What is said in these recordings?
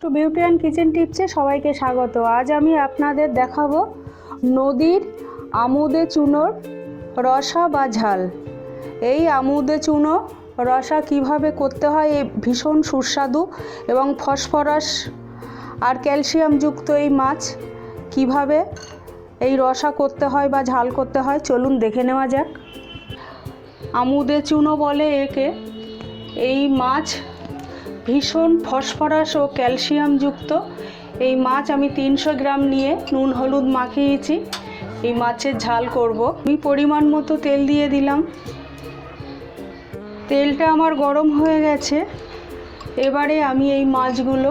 Two beauty and kitchen টিপসে সবাইকে স্বাগত। আজ আমি আপনাদের দেখাবো নদীর আমুদে চুনোর রসা বা ঝাল। এই আমুদে চুনো রসা কীভাবে করতে হয় এই ভীষণ সুস্বাদু এবং ফসফরাস আর ক্যালসিয়ামযুক্ত এই মাছ কীভাবে এই রসা করতে হয় বা ঝাল করতে হয় চলুন দেখে নেওয়া যাক। আমুদে চুনো বলে একে। এই মাছ ভীষণ ফসফরাস ও ক্যালসিয়ামযুক্ত এই মাছ আমি তিনশো গ্রাম নিয়ে নুন, হলুদ মাখিয়েছি। এই মাছের ঝাল করব। আমি পরিমাণ মতো তেল দিয়ে দিলাম। তেলটা আমার গরম হয়ে গেছে। এবারে আমি এই মাছগুলো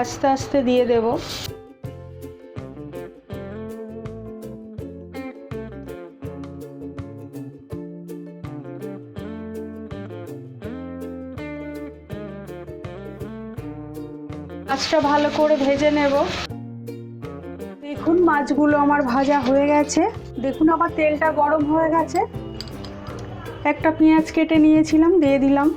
আস্তে আস্তে দিয়ে দেব। মাছটা ভালো করে ভেজে নেব। দেখুন মাছগুলো আমার ভাজা হয়ে গেছে। দেখুন আমার তেলটা গরম হয়ে গেছে। একটা পেঁয়াজ কেটে নিয়েছিলাম, দিয়ে দিলাম।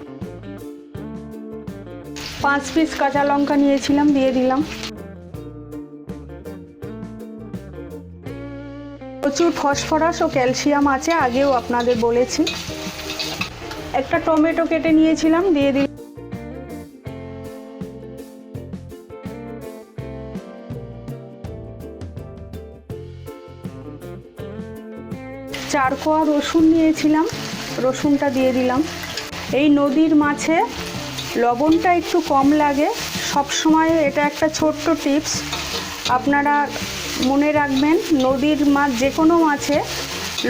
পাঁচ পিস কাঁচা লঙ্কা নিয়েছিলাম, দিয়ে দিলাম। প্রচুর ফসফরাস ও ক্যালসিয়াম আছে, আগেও আপনাদের বলেছি। একটা টমেটো কেটে নিয়েছিলাম, দিয়ে দিলাম। চার কোয়া রসুন নিয়েছিলাম, রসুনটা দিয়ে দিলাম। এই নদীর মাছে লবণটা একটু কম লাগে। সব সময় এটা একটা ছোট্ট টিপস। আপনারা মনে রাখবেন, নদীর মাছ যে কোনো মাছে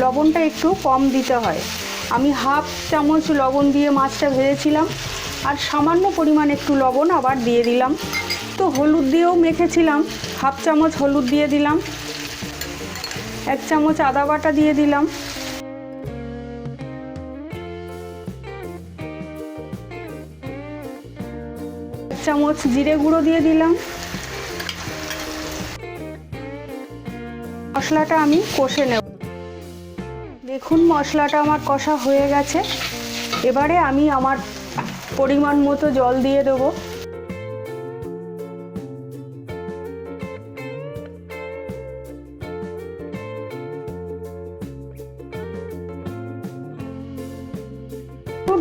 লবণটা একটু কম দিতে হয়। আমি হাফ চামচ লবণ দিয়ে মাছটা ভেজেছিলাম আর সামান্য পরিমাণ একটু লবণ আবার দিয়ে দিলাম। তো হলুদ দিয়েও মেখেছিলাম, হাফ চামচ হলুদ দিয়ে দিলাম। এক চামচ আদা বাটা দিয়ে দিলাম। এক চামচ জিরে গুঁড়ো দিয়ে দিলাম। মশলাটা আমি কষে নেব। দেখুন, মশলাটা আমার কষা হয়ে গেছে। এবারে আমি আমার পরিমাণ মতো জল দিয়ে দেবো।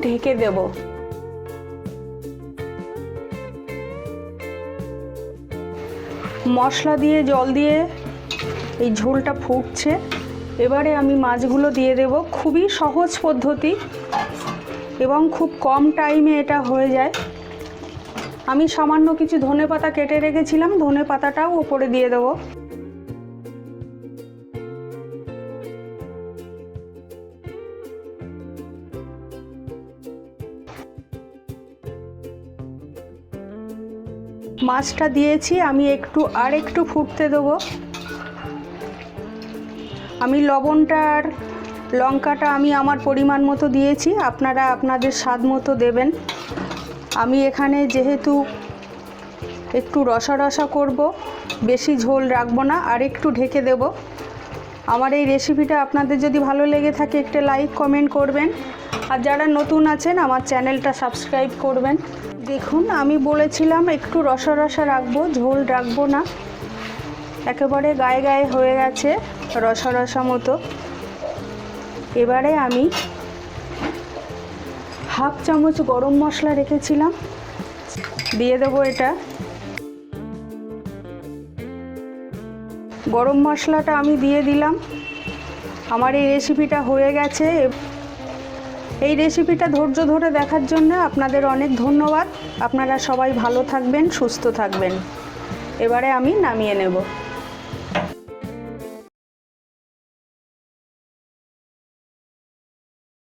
ঢেকে দেব। মশলা দিয়ে, জল দিয়ে এই ঝোলটা ফুটছে। এবারে আমি মাছগুলো দিয়ে দেব। খুবই সহজ পদ্ধতি এবং খুব কম টাইমে এটা হয়ে যায়। আমি সামান্য কিছু ধনে পাতা কেটে রেখেছিলাম। ধনে পাতাটাও ওপরে দিয়ে দেবো। মাছটা দিয়েছি, আমি একটু আর একটু ফুটতে দেবো। আমি লবণটা আর লঙ্কাটা আমি আমার পরিমাণ মতো দিয়েছি, আপনারা আপনাদের স্বাদ মতো দেবেন। আমি এখানে যেহেতু একটু রসা রসা করব, বেশি ঝোল রাখব না, আর একটু ঢেকে দেব। আমার এই রেসিপিটা আপনাদের যদি ভালো লেগে থাকে, একটা লাইক, কমেন্ট করবেন। আর যারা নতুন আছেন, আমার চ্যানেলটা সাবস্ক্রাইব করবেন। দেখুন, আমি বলেছিলাম একটু রসা রসা রাখব, ঝোল রাখব না। একেবারে গায়ে গায়ে হয়ে গেছে রসা রসা মতো। এবারে আমি হাফ চামচ গরম মশলা রেখেছিলাম, দিয়ে দেবো এটা। গরম মশলাটা আমি দিয়ে দিলাম। আমার এই রেসিপিটা হয়ে গেছে এই রেসিপিটা ধৈর্য ধরে দেখার জন্য আপনাদের অনেক ধন্যবাদ। আপনারা সবাই ভালো থাকবেন, সুস্থ থাকবেন। এবারে আমি নামিয়ে নেব।